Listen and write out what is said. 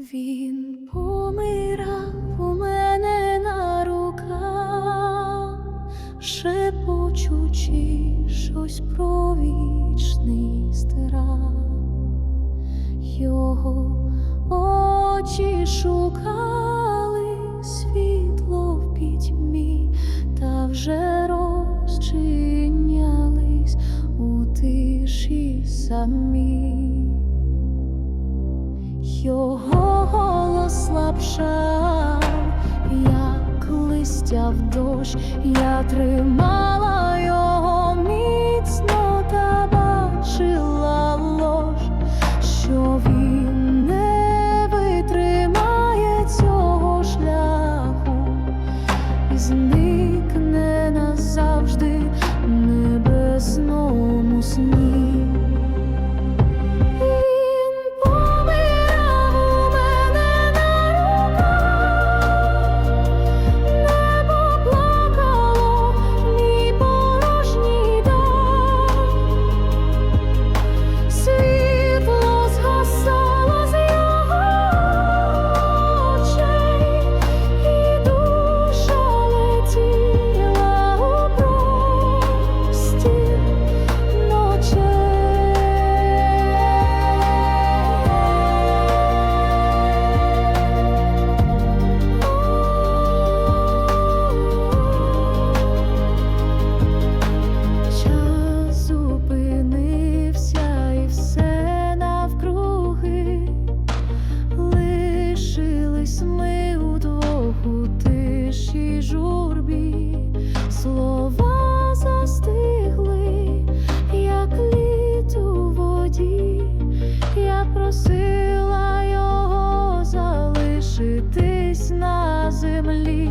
Він помирав у мене на руках, шепочучи щось про вічний страх. Його очі шукали світло в пітьмі, та вже розчинялись у тиші самі. Його слабшав, як листя в дощ, я тримала його міцно та бачила лож, що він не витримає цього шляху і зникне назавжди тиші журбі, слова застигли, як лід у воді, я просила його залишитись на землі.